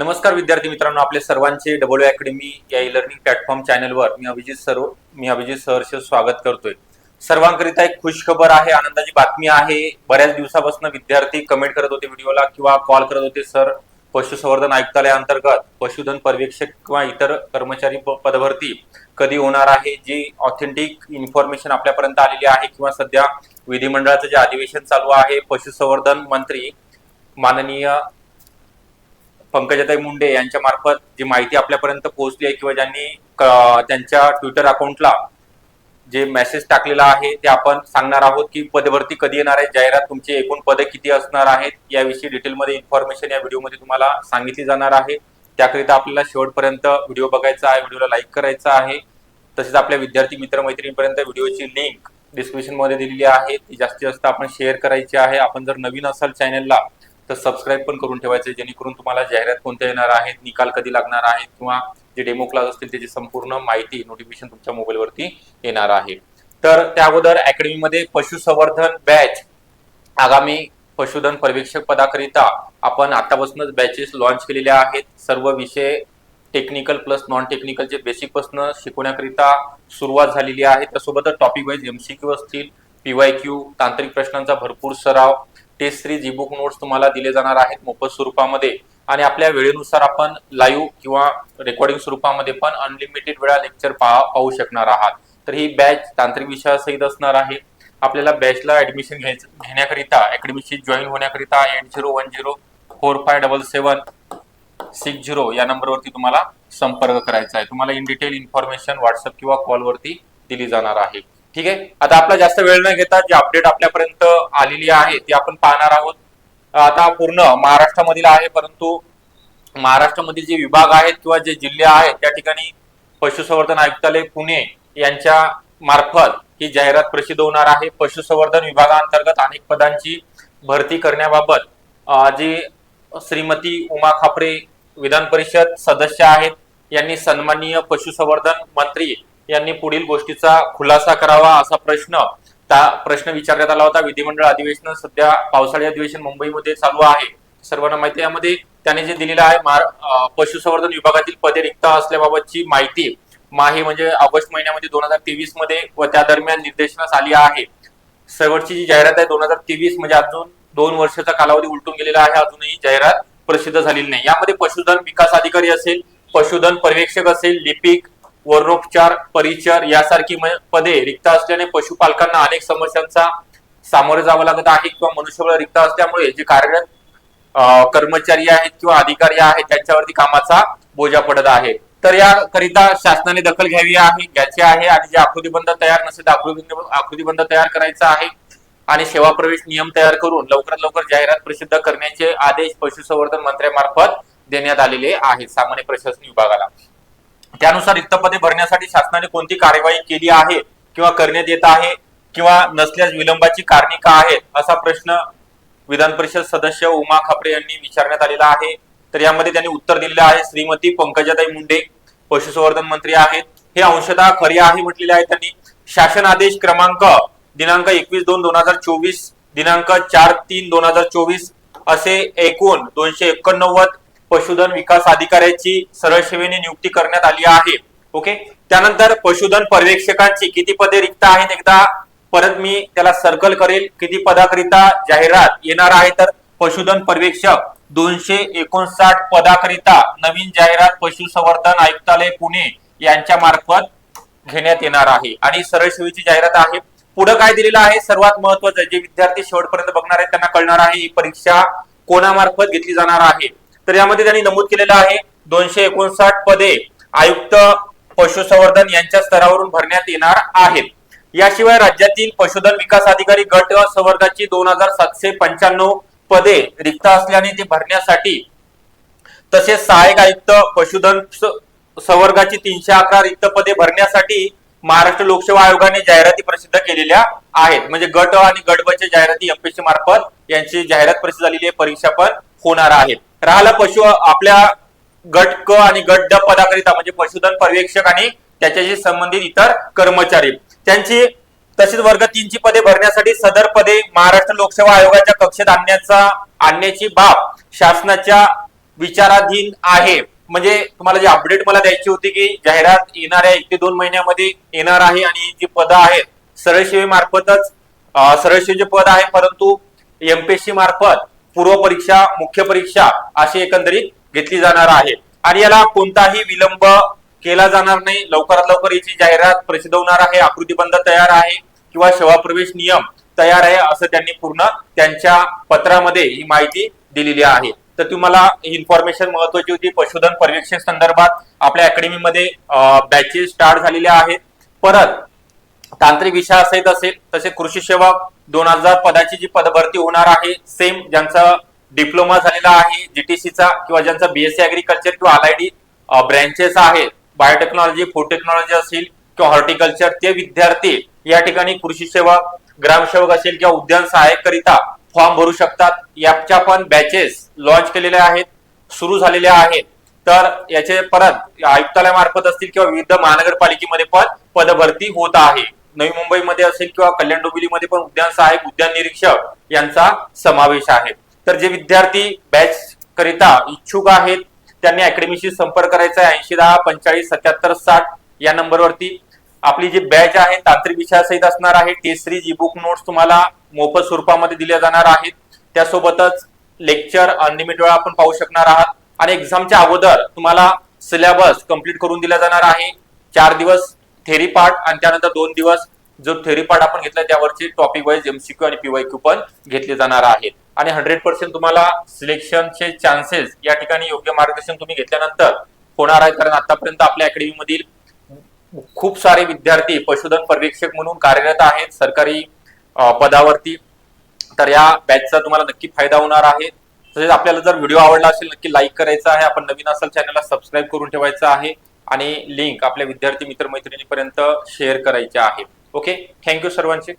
नमस्कार विद्यार्थी मित्रांनो आपले सर्वांचे डब्ल्यू अकॅडमी या ई लर्निंग प्लॅटफॉर्म चॅनलवर मी अभिजित सर्व मी अभिजित सहर्ष स्वागत करतोय. सर्वांकरिता एक खुश खबर आहे आनंदाची बातमी आहे. बऱ्याच दिवसापासून विद्यार्थी कमेंट करत होते व्हिडिओला किंवा कॉल करत होते सर पशुसंवर्धन आयुक्तालयाअंतर्गत पशुधन पर्यवेक्षक किंवा इतर कर्मचारी प- पदभरती कधी होणार आहे? जी ऑथेंटिक इन्फॉर्मेशन आपल्यापर्यंत आलेली आहे किंवा सध्या विधिमंडळाचं जे अधिवेशन चालू आहे पशुसंवर्धन मंत्री माननीय पंकजाताई मुंडे यांच्या मार्फत जी माहिती आपल्यापर्यंत पोहोचली आहे किंवा ज्यांनी त्यांच्या ट्विटर अकाउंटला जे मेसेज टाकलेला आहे ते आपण सांगणार आहोत की पदभरती कधी येणार आहे जाहिरात तुमची एकूण पदे किती असणार आहेत याविषयी डिटेलमध्ये इन्फॉर्मेशन या व्हिडिओमध्ये तुम्हाला सांगितली जाणार आहे. त्याकरिता आपल्याला शेवटपर्यंत व्हिडिओ बघायचा आहे व्हिडिओला लाईक करायचा आहे. तसेच आपल्या विद्यार्थी मित्र मैत्रिणींपर्यंत व्हिडिओची लिंक डिस्क्रिप्शनमध्ये दिलेली आहे. ती जास्तीत जास्त आपण शेअर करायची आहे. आपण जर नवीन असाल चॅनलला तर सबस्क्राईब पण करून ठेवायचे जेणेकरून तुम्हाला जाहिरात कोणत्या येणार आहेत निकाल कधी लागणार आहेत किंवा जे डेमो क्लास असतील त्याची संपूर्ण माहिती नोटिफिकेशन तुमच्या मोबाईलवरती येणार आहे. तर त्या अगोदर अकॅडमीमध्ये पशुसंवर्धन बॅच आगामी पशुधन पर्यवेक्षक पदाकरिता आपण आतापासूनच बॅचेस लॉन्च केलेल्या आहेत. सर्व विषय टेक्निकल प्लस नॉन टेक्निकलचे बेसिकपासून शिकवण्याकरिता सुरुवात झालेली आहे. त्यासोबतच टॉपिक वाईज एमसीक्यू असतील पीवाय क्यू तांत्रिक प्रश्नांचा भरपूर सराव test series e book notes तुम्हाला दिले जाणार आहेत मोफत स्वरूपामध्ये. आणि आपल्या वेळेनुसार आपण लाईव्ह किंवा रेकॉर्डिंग स्वरूपामध्ये पण अनलिमिटेड वेळा लेक्चर पाहू शकणार आहात. तर ही बॅच तांत्रिक विषयासहित असणार आहे. आपल्याला बॅचला ऍडमिशन घ्यायचं घेण्याकरिता अकॅडमीशी जॉईन होण्याकरिता eight zero one zero four five double seven six zero या नंबरवरती तुम्हाला संपर्क करायचा आहे. तुम्हाला इन डिटेल इन्फॉर्मेशन व्हॉट्सअप किंवा कॉलवरती दिली जाणार आहे. ठीक आहे? आता आपला जास्त वेळ न घेता जी अपडेट आपल्यापर्यंत आलेली आहे ती आपण पाहणार आहोत. आता पूर्ण महाराष्ट्रामधील आहे परंतु महाराष्ट्रामधील जे विभाग आहेत किंवा जे जिल्हे आहेत त्या ठिकाणी पशुसंवर्धन आयुक्तालय पुणे यांच्या मार्फत ही जाहिरात प्रसिद्ध होणार आहे. पशुसंवर्धन विभागाअंतर्गत अनेक पदांची भरती करण्याबाबत जे जी श्रीमती उमा खापरे विधान परिषद सदस्य आहेत यांनी सन्माननीय पशुसंवर्धन मंत्री यांनी पुढील गोष्टीचा खुलासा करावा असा प्रश्न त्या प्रश्न विचारण्यात आला होता. विधिमंडळ अधिवेशन सध्या पावसाळी अधिवेशन मुंबईमध्ये चालू आहे. सर्वांना माहिती यामध्ये त्याने जे दिलेलं आहे पशुसंवर्धन विभागातील पदे रिक्त असल्याबाबतची माहिती माही म्हणजे ऑगस्ट महिन्यामध्ये दोन हजार तेवीसमध्ये व त्या दरम्यान निर्देशनास आली आहे. शेवटची जी जाहिरात आहे दोन हजार तेवीस म्हणजे अजून दोन वर्षाचा कालावधी उलटून गेलेला आहे. अजूनही जाहिरात प्रसिद्ध झालेली नाही. यामध्ये पशुधन विकास अधिकारी असेल पशुधन पर्यवेक्षक असेल लिपिक वर्णोपचार परिचर यासारखी पदे रिक्त असल्याने पशुपालकांना अनेक समस्यांचा सामोरे जावं लागत आहे किंवा मनुष्यबळ रिक्त असल्यामुळे जे कार्यरत कर्मचारी आहेत किंवा अधिकारी आहेत त्यांच्यावरती कामाचा बोजा पडत आहे. तर याकरिता शासनाने दखल घ्यावी आहे घ्यायची आहे आणि जे आकृतीबंध तयार नसेल तर आकृती आकृतीबंध तयार करायचा आहे आणि सेवा प्रवेश नियम तयार करून लवकरात लवकर जाहिरात प्रसिद्ध करण्याचे आदेश पशुसंवर्धन मंत्र्यामार्फत देण्यात आलेले आहेत सामान्य प्रशासन विभागाला. त्यानुसार रिक्त पदे भरण्यासाठी शासनाने कोणती कार्यवाही केली आहे किंवा करण्यात येत आहे किंवा नसल्यास विलंबाची कारणे का आहेत असा प्रश्न विधान परिषद सदस्य उमा खापरे यांनी विचारण्यात आलेला आहे. तर यामध्ये त्यांनी उत्तर दिलेलं आहे. श्रीमती पंकजाताई मुंडे पशुसंवर्धन मंत्री आहेत. हे अंशतः खरे आहे म्हटलेले आहे त्यांनी. शासन आदेश क्रमांक दिनांक एकवीस दोन दोन हजार चोवीस दिनांक चार तीन दोन हजार चोवीस असे एकूण दोनशे एकोणनव्वद पशुधन विकास अधिकाऱ्याची सरळ सेवेने नियुक्ती करण्यात आली आहे. ओके त्यानंतर पशुधन पर्यवेक्षकांची किती पदे रिक्त आहेत एकदा परत मी त्याला सर्कल करेल. किती पदाकरिता जाहिरात येणार आहे तर पशुधन पर्यवेक्षक दोनशे एकोणसाठ पदाकरिता नवीन जाहिरात पशुसंवर्धन आयुक्तालय पुणे यांच्या मार्फत घेण्यात येणार आहे. आणि सरळ सेवेची जाहिरात आहे. पुढे काय दिलेलं आहे? सर्वात महत्वाचं जे विद्यार्थी शेवटपर्यंत बघणार आहेत त्यांना कळणार आहे ही परीक्षा कोणामार्फत घेतली जाणार आहे? तर यामध्ये त्यांनी नमूद केलेलं आहे दोनशे एकोणसाठ पदे आयुक्त पशुसंवर्धन यांच्या स्तरावरून भरण्यात येणार आहेत. याशिवाय राज्यातील पशुधन विकास अधिकारी गट संवर्गाची दोन हजार सातशे पंच्याण्णव पदे रिक्त असल्याने ते भरण्यासाठी तसेच सहाय्यक आयुक्त पशुधन संवर्गाची तीनशे अकरा रिक्त पदे भरण्यासाठी महाराष्ट्र लोकसेवा आयोगाने जाहिराती प्रसिद्ध केलेल्या आहेत. म्हणजे गट आणि गट जाहिराती एमपीसी मार्फत यांची जाहिरात प्रसिद्ध झालेली आहे. परीक्षा पण होणार आहेत. राहिला पशु आपल्या गट क आणि गट ड पदाकरिता म्हणजे पशुधन पर्यवेक्षक आणि त्याच्याशी संबंधित इतर कर्मचारी. त्यांची तसेच वर्ग तीनची पदे भरण्यासाठी सदर पदे महाराष्ट्र लोकसेवा आयोगाच्या कक्षेत आणण्याचा आणण्याची बाब शासनाच्या विचाराधीन आहे. म्हणजे तुम्हाला जी अपडेट मला द्यायची होती की जाहिरात येणाऱ्या एक ते दोन महिन्यामध्ये येणार आहे आणि जी पदं आहेत सरळ सेवे मार्फतच सरळ सेवेचे पद आहे परंतु एमपीएससी मार्फत पूर्व परीक्षा मुख्य परीक्षा अशी एकंदरीत घेतली जाणार आहे. आणि याला कोणताही विलंब केला जाणार नाही. लवकरात लवकर याची जाहिरात प्रसिद्ध होणार आहे. आकृतीबंध तयार आहे किंवा सेवा प्रवेश नियम तयार आहे असं त्यांनी पूर्ण त्यांच्या पत्रामध्ये ही माहिती दिलेली आहे. तर तुम्हाला ही इन्फॉर्मेशन महत्वाची होती. पशुधन पर्यवेक्षण संदर्भात आपल्या अकॅडमीमध्ये बॅचेस स्टार्ट झालेल्या आहेत. परत तांत्रिक विषय असेल असेल तसे कृषी सेवा दोन हजार पदाची जी पदभरती होणार आहे सेम ज्यांचा डिप्लोमा झालेला आहे जीटीसीचा किंवा ज्यांचा बीएससी अॅग्रिकल्चर किंवा आयडी ब्रँचेस आहेत बायोटेक्नॉलॉजी फूड टेक्नॉलॉजी असेल किंवा हॉर्टिकल्चर ते विद्यार्थी या ठिकाणी कृषी सेवा ग्रामसेवक असेल किंवा उद्यान सहाय्यक करिता फॉर्म भरू शकतात. याच्या पण बॅचेस लॉन्च केलेल्या आहेत सुरू झालेल्या आहेत. तर याचे परत आयुक्तालयामार्फत असतील किंवा विविध महानगरपालिकेमध्ये पण पदभरती होत आहे. नवी मुंबईमध्ये असेल किंवा कल्याण डोंबिवलीमध्ये पण उद्यान सहाय्यक उद्यान निरीक्षक यांचा समावेश आहे. तर जे विद्यार्थी बॅच करिता इच्छुक आहेत त्यांनी अकॅडमीशी संपर्क करायचा आहे. ऐंशी दहा पंचेचाळीस सत्याहत्तर साठ या नंबरवरती. आपली जी बॅच आहे तांत्रिक विषयासहित असणार आहे. Test series e book notes तुम्हाला मोफत स्वरूपामध्ये दिल्या जाणार आहेत. त्यासोबतच लेक्चर अनलिमिटेड वेळा आपण पाहू शकणार आहात. आणि एक्झामच्या अगोदर तुम्हाला सिलेबस कंप्लीट करून दिला जाणार आहे. चार दिवस थेरी पार्ट आणि त्यानंतर दोन दिवस जो थेरी पार्ट आपण घेतला त्यावरचे टॉपिक वाईज एमसीक्यू आणि पीवायक्यू पण घेतले जाणार आहेत. आणि हंड्रेड पर्सेंट तुम्हाला सिलेक्शनचे चान्सेस या ठिकाणी योग्य मार्गदर्शन तुम्ही घेतल्यानंतर होणार आहे. कारण आतापर्यंत आपल्या अकॅडमीमधील खूप सारे विद्यार्थी पशुधन पर्यवेक्षक म्हणून कार्यरत आहेत. सरकारी पदावरती. तर या बॅचचा तुम्हाला नक्की फायदा होणार आहे. तसेच आपल्याला जर व्हिडिओ आवडला असेल नक्की लाईक करायचा आहे. आपण नवीन असाल चॅनलला सबस्क्राईब करून ठेवायचं आहे. आणि लिंक आपल्या विद्यार्थी मित्र मैत्रिणीपर्यंत शेअर करायचे आहे. ओके थँक्यू सर्वांचे.